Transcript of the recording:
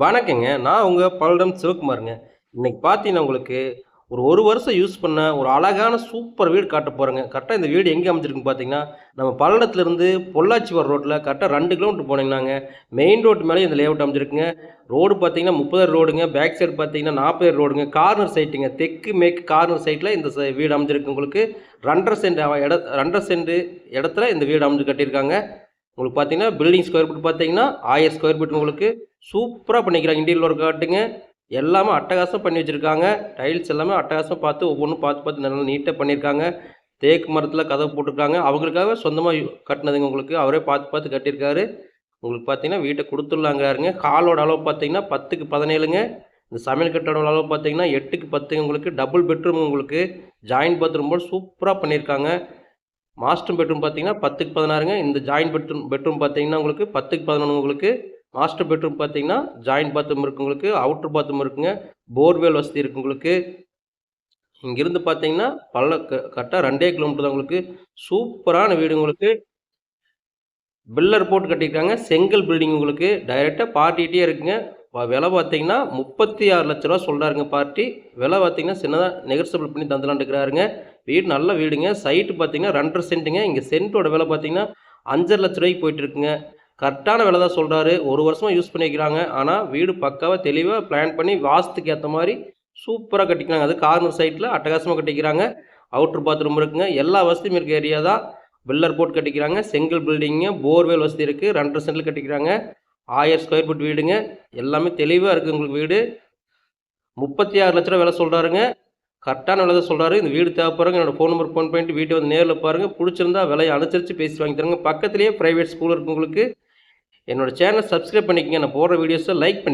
வணக்கங்க. நான் உங்கள் பல்லடம் சிவகுமாருங்க. இன்றைக்கி பார்த்தீங்கன்னா, உங்களுக்கு ஒரு ஒரு வருஷம் யூஸ் பண்ண ஒரு அழகான சூப்பர் வீடு காட்ட போகிறேங்க கரெக்டாக இந்த வீடு எங்கே அமைஞ்சிருக்குன்னு பார்த்தீங்கன்னா, நம்ம பல்லடத்துலேருந்து பொள்ளாச்சி வர ரோட்டில் கரெக்டாக ரெண்டு கிலோமீட்டர் போனீங்கன்னாங்க, மெயின் ரோட்டு மேலே இந்த லேஅவுட் அமைஞ்சிருக்குங்க. ரோடு பார்த்தீங்கன்னா முப்பது ரோடுங்க. பேக் சைடு பார்த்தீங்கன்னா நாற்பது ரோடுங்க. கார்னர் சைட்டுங்க. தெற்கு, மேற்கு கார்னர் சைட்டில் இந்த வீடு அமைஞ்சிருக்கு உங்களுக்கு. 2 1/2 சென்ட் இட ரெண்டரை சென்ட் இடத்துல இந்த வீடு அமைஞ்சு கட்டியிருக்காங்க. உங்களுக்கு பார்த்தீங்கன்னா, பில்டிங் ஸ்கொயர் ஃபீட் பார்த்தீங்கன்னா, ஆயிரம் ஸ்கொயர் ஃபீட் உங்களுக்கு. சூப்பராக பண்ணிக்கிறாங்க. இன்டீரியல் ஒர்க் காட்டுங்க. எல்லாமே அட்டகாசம் பண்ணி வச்சிருக்காங்க. டைல்ஸ் எல்லாமே அட்டகாசம் பார்த்து ஒவ்வொன்றும் பார்த்து, பார்த்து நல்லா நீட்டாக பண்ணியிருக்காங்க. தேக்கு மரத்தில் கதவு போட்டிருக்காங்க. அவங்களுக்காக சொந்தமாக கட்டினதுங்க உங்களுக்கு. அவரே பார்த்து, பார்த்து கட்டியிருக்காரு. உங்களுக்கு பார்த்தீங்கன்னா, வீட்டை குடுத்துடலாங்கிறாருங்க. காலோட அளவு பார்த்தீங்கன்னா, 10க்கு 17ங்க. இந்த சமையல் கட்டோட அளவு பார்த்தீங்கன்னா, 8க்கு 10ங்க உங்களுக்கு. டபுள் பெட்ரூம் உங்களுக்கு. ஜாயிண்ட் பாத்ரூம் போல் சூப்பராக பண்ணியிருக்காங்க. மாஸ்டர் பெட்ரூம் பார்த்தீங்கன்னா, 10க்கு 16ங்க. இந்த ஜாயின்ட் பெட்ரூம் பெட்ரூம் பார்த்தீங்கன்னா, உங்களுக்கு 10க்கு 11 உங்களுக்கு. மாஸ்டர் பெட்ரூம் பார்த்தீங்கன்னா, ஜாயின்ட் பாத்ரூம் இருக்கு உங்களுக்கு. அவுட்டர் பாத்ரூம் இருக்குங்க. போர்வெல் வசதி இருக்கு உங்களுக்கு. இங்கிருந்து பார்த்தீங்கன்னா, பல்ல க கரெக்டாக ரெண்டே கிலோமீட்டர் தான் உங்களுக்கு. சூப்பரான வீடு உங்களுக்கு. பில்லர் போட்டு கட்டியிருக்காங்க. செங்கல் பில்டிங் உங்களுக்கு. டைரெக்டாக பார்ட்டிகிட்டே இருக்குங்க. விலை பார்த்தீங்கன்னா, ரூ. 36,00,000 சொல்றாருங்க பார்ட்டி. விலை பார்த்தீங்கன்னா, சின்னதாக நெகோசியபிள் பண்ணி தந்துலான்ட்டுருக்கிறாருங்க வீடு நல்ல வீடுங்க. சைட்டு பார்த்தீங்கன்னா, 2 1/2 சென்ட்டுங்க. இங்கே சென்ட்டோட விலை பார்த்தீங்கன்னா, ரூ. 5,50,000 போயிட்டு போயிட்டுருக்குங்க கரெக்டான விலை தான் சொல்கிறாரு ஒரு வருஷமாக யூஸ் பண்ணிக்கிறாங்க ஆனால் வீடு பக்காவாக தெளிவாக பிளான் பண்ணி வாஸ்துக்கு ஏற்ற மாதிரி சூப்பராக கட்டிக்கிறாங்க. அது கார்னர் சைட்டில் அட்டகாசமாக கட்டிக்கிறாங்க. அவுட்ரு பாத்ரூம் இருக்குங்க. எல்லா வசதியும் இருக்க ஏரியா தான். பில்லர் போட்டு கட்டிக்கிறாங்க. செங்கல் பில்டிங்கு போர்வெல் வசதி இருக்குது ரெண்டரை சென்டில் கட்டிக்கிறாங்க. ஆயிரம் ஸ்கொயர் ஃபீட் வீடுங்க. எல்லாமே தெளிவாக இருக்குது உங்களுக்கு வீடு. முப்பத்தி ஆறு லட்ச ரூபா விலை சொல்கிறாருங்க கரெக்டான விலை தான் சொல்கிறாரு இந்த வீடு தேவைப்படுறாங்க என்னோடய ஃபோன் நம்பர் ஃபோன் பண்ணிட்டு வீட்டை வந்து நேரில் பாருங்கள் பிடிச்சிருந்தா விலைய அனுசரித்து பேசி வாங்கி தருங்க பக்கத்துலேயே ப்ரைவேட் ஸ்கூல் இருக்குது உங்களுக்கு. என்னோட சேனல் சப்ஸ்கிரைப் பண்ணிக்கங்க. நான் போடுற வீடியோஸை லைக் பண்ணி